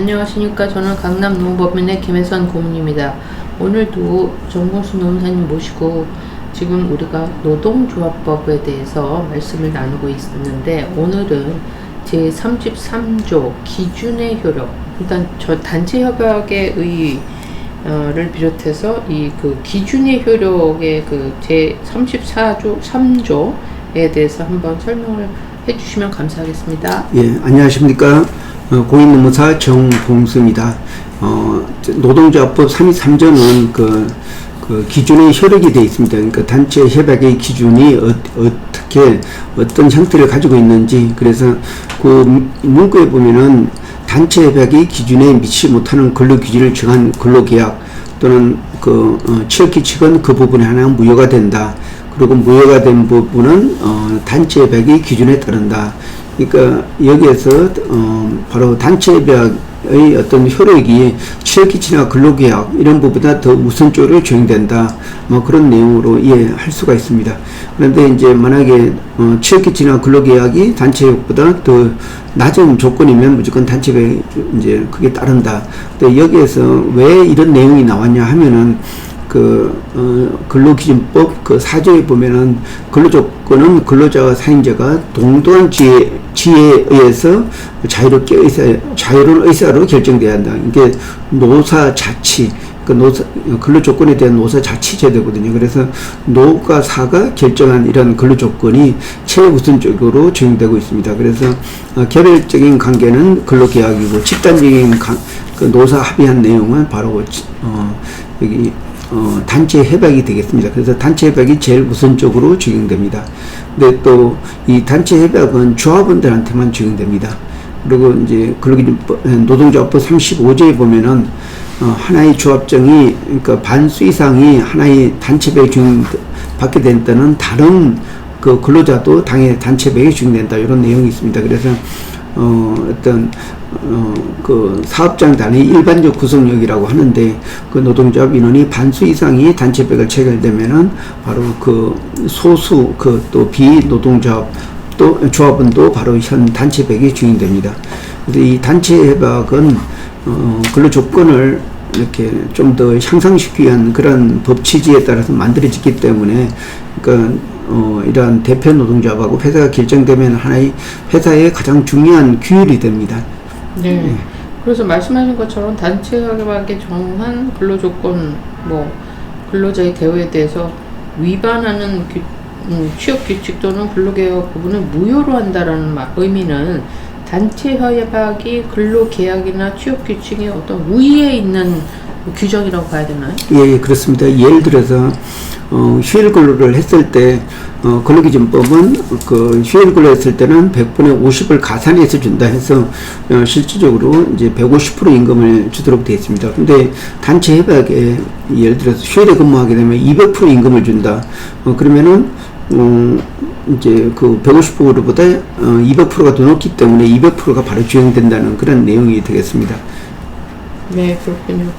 안녕하십니까. 저는 강남 노무법인의 김혜선 고문입니다. 오늘도 정봉수 노무사님 모시고 지금 우리가 노동조합법에 대해서 말씀을 나누고 있는데 오늘은 제 33조 기준의 효력 일단 저 단체 협약의 의 를 비롯해서 이 그 기준의 효력의 그 제 34조 3조에 대해서 한번 설명을 해주시면 감사하겠습니다. 예, 안녕하십니까. 어, 공인노무사 정봉수입니다. 어, 노동조합법 323조는 그, 그 기준의 효력이 되어 있습니다. 그러니까 단체 협약의 기준이 어, 어떻게 어떤 형태를 가지고 있는지 그래서 그 문구에 보면은 단체 협약의 기준에 미치지 못하는 근로 기준을 정한 근로계약 또는 그 어, 취업규칙은 그 부분에 하나 무효가 된다. 그리고 무효가 된 부분은 어, 단체 협약의 기준에 따른다. 그러니까 여기에서 어, 바로 단체 협약의 어떤 효력이 취업규칙이나 근로계약 이런 부분보다 더 우선적으로 적용된다. 뭐 그런 내용으로 이해할 수가 있습니다. 그런데 이제 만약에 어, 취업규칙이나 근로계약이 단체협약보다 더 낮은 조건이면 무조건 단체협약이 이제 그게 따른다. 근데 여기에서 왜 이런 내용이 나왔냐 하면은 그 어, 근로기준법 그 사조에 보면은 근로조건은 근로자와 사용자가 동등한 지혜, 지혜에 의해서 자유롭게 의사, 자유로운 의사로 결정돼야 한다. 이게 노사 자치, 그 노사, 근로 조건에 대한 노사 자치 제도거든요. 그래서 노가 사가 결정한 이런 근로 조건이 최우선적으로 적용되고 있습니다. 그래서 어, 개별적인 관계는 근로 계약이고 집단적인 관, 그 노사 합의한 내용은 바로 어, 여기 어, 단체 협약이 되겠습니다. 그래서 단체 협약이 제일 우선적으로 적용됩니다. 근데 또 이 단체 협약은 조합원들한테만 적용됩니다. 그리고 이제 근로기준법, 노동조합법 35조에 보면은 어, 하나의 조합정이 그러니까 반수 이상이 하나의 단체배에 적용받게 된 때는 다른 그 근로자도 당연히 단체배에 적용된다 이런 내용이 있습니다. 그래서 어, 어떤 어, 그 사업장 단위 일반적 구성력이라고 하는데 그 노동조합 인원이 반수 이상이 단체백을 체결되면은 바로 그 소수 그 또 비노동조합 또 조합원도 바로 현 단체백이 주인됩니다. 그래서 이 단체 협약은 어, 근로 조건을 이렇게 좀 더 향상시키기 위한 그런 법 취지에 따라서 만들어졌기 때문에 그러니까 어, 이러한 대표 노동조합하고 회사가 결정되면 하나의 회사의 가장 중요한 규율이 됩니다. 네. 그래서 말씀하신 것처럼 단체 협약에 정한 근로조건, 뭐 근로자의 대우에 대해서 위반하는 규, 음, 취업 규칙 또는 근로개혁 부분을 무효로 한다라는 마, 의미는 단체 협약이 근로계약이나 취업 규칙의 어떤 우위에 있는 규정이라고 봐야 되나요? 예, 예, 그렇습니다. 예를 들어서 어, 휴일 근로를 했을 때 어, 근로기준법은 그 휴일 근로 했을 때는 100분의 50을 가산해서 준다 해서 어, 실질적으로 이제 150% 임금을 주도록 되어 있습니다. 근데 단체 협약에 예를 들어서 휴일에 근무하게 되면 200% 임금을 준다. 어, 그러면은 어, 이제 그 150%보다 어, 200%가 더 높기 때문에 200%가 바로 적용된다는 그런 내용이 되겠습니다. 네, 그렇군요.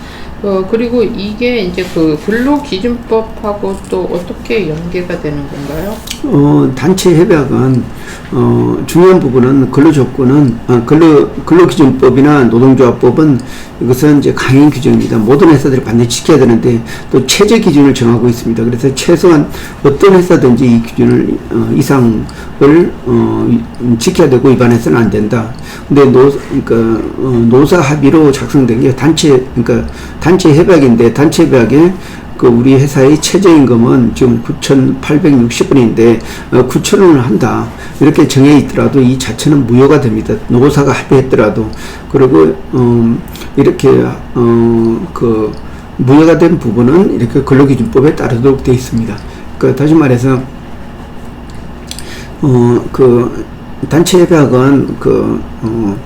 어, 그리고 이게 이제 그 근로기준법하고 또 어떻게 연계가 되는 건가요? 어, 단체 협약은 어, 중요한 부분은 근로조건은 아, 근로 근로기준법이나 노동조합법은 이것은 이제 강행 규정입니다. 모든 회사들이 반드시 지켜야 되는데 또 최저 기준을 정하고 있습니다. 그래서 최소한 어떤 회사든지 이 기준을 어, 이상을 어, 지켜야 되고 위반해서는 안 된다. 근데 노 그러니까 어, 노사 합의로 작성된 게 단체 그러니까 단체 협약인데 단체 협약에 그 우리 회사의 최저임금은 지금 9,860원인데 어, 9,000원을 한다 이렇게 정해 있더라도 이 자체는 무효가 됩니다. 노사가 합의했더라도 그리고 음, 이렇게 어, 그 무효가 된 부분은 이렇게 근로기준법에 따르도록 되어 있습니다. 그 다시 말해서 어, 그 단체 협약은 그 어,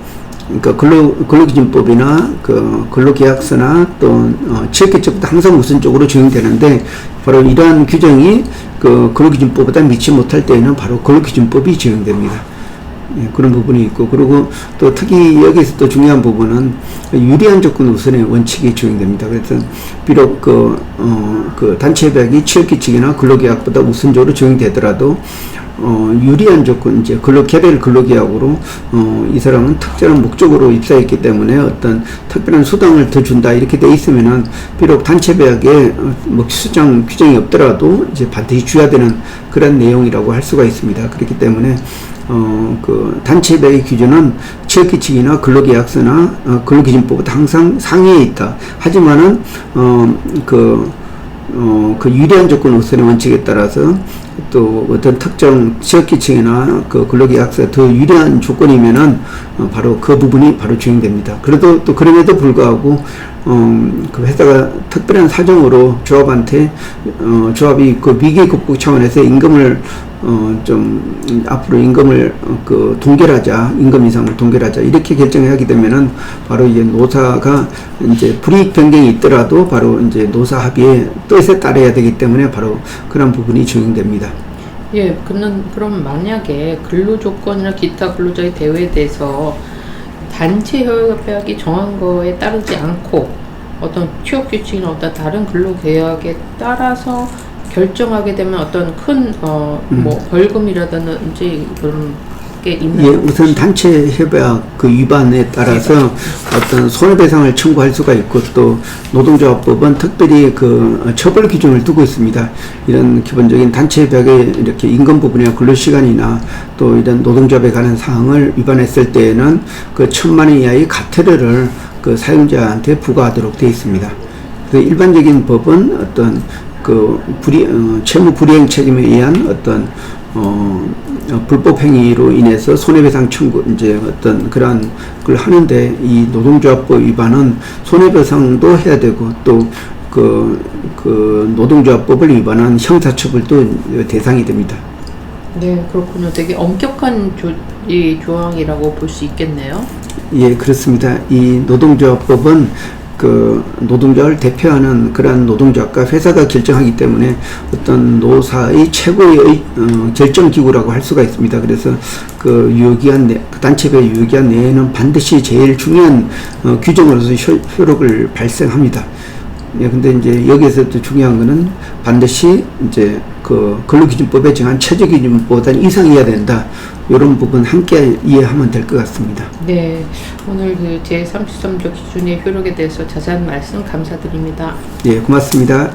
그러니까 근로 근로기준법이나 그 근로계약서나 또 어, 취업규칙부터 항상 우선적으로 적용되는데 바로 이러한 규정이 그 근로기준법보다 미치 못할 때에는 바로 근로기준법이 적용됩니다. 예, 그런 부분이 있고 그리고 또 특히 여기서 또 중요한 부분은 유리한 조건 우선의 원칙이 적용됩니다. 그래서 비록 그, 어, 그 단체 협약이 취업규칙이나 근로계약보다 우선적으로 적용되더라도 어, 유리한 조건, 이제 근로, 개별 근로계약으로, 어, 이 사람은 특별한 목적으로 입사했기 때문에 어떤 특별한 수당을 더 준다, 이렇게 돼 있으면은, 비록 단체배약에, 어, 뭐, 수장 규정이 없더라도, 이제 반드시 줘야 되는 그런 내용이라고 할 수가 있습니다. 그렇기 때문에, 어, 그, 단체배의 기준은 취업규칙이나 근로계약서나, 어, 근로기준법보다 항상 상위에 있다. 하지만은, 어, 그, 어, 그 유리한 조건 우선의 원칙에 따라서 또 어떤 특정 지역기층이나 그 근로계약서 더 유리한 조건이면은 어, 바로 그 부분이 바로 적용됩니다. 그래도 또 그럼에도 불구하고 어, 그 회사가 특별한 사정으로 조합한테 어, 조합이 그 위기 극복 차원에서 임금을 어, 좀, 음, 앞으로 임금을, 어, 그, 동결하자, 임금 인상을 동결하자, 이렇게 결정을 하게 되면은, 바로 이제 노사가 이제 불이익 변경이 있더라도 바로 이제 노사 합의의 뜻에 따라야 되기 때문에 바로 그런 부분이 적용됩니다. 예, 그는 그럼 만약에 근로 조건이나 기타 근로자의 대우에 대해서 단체 협약이 정한 거에 따르지 않고 어떤 취업 규칙이나 어떤 다른 근로 계약에 따라서 결정하게 되면 어떤 큰어뭐 벌금이라든지 그런 게 있나요? 예, 우선 단체 협약 그 위반에 따라서 어떤 손해배상을 청구할 수가 있고 또 노동조합법은 특별히 그 처벌 기준을 두고 있습니다. 이런 기본적인 단체 협약의 이렇게 임금 부분이나 근로시간이나 또 이런 노동조합에 관한 사항을 위반했을 때에는 그 천만 원 이하의 가태료를 그 사용자한테 부과하도록 되어 있습니다. 그 일반적인 법은 어떤 그 불이 어, 채무 불이행 책임에 의한 어떤 어, 어, 불법 행위로 인해서 손해배상 청구 이제 어떤 그러한 걸 하는데 이 노동조합법 위반은 손해배상도 해야 되고 또 그, 그 노동조합법을 위반한 형사처벌도 대상이 됩니다. 네, 그렇군요. 되게 엄격한 조, 이 조항이라고 볼 수 있겠네요. 예, 그렇습니다. 이 노동조합법은 그 노동자를 대표하는 그러한 노동조합과 회사가 결정하기 때문에 어떤 노사의 최고의 어, 결정 기구라고 할 수가 있습니다. 그래서 그 유효기한 내, 그 단체별 유효기한 내에는 반드시 제일 중요한 어, 규정으로서 효, 효력을 발생합니다. 예, 근데 이제 여기에서 또 중요한 거는 반드시 이제 그 근로기준법에 정한 최저기준보다 이상이어야 된다. 이런 부분 함께 이해하면 될 것 같습니다. 네, 오늘 그 제33조 기준의 효력에 대해서 자세한 말씀 감사드립니다. 예, 고맙습니다.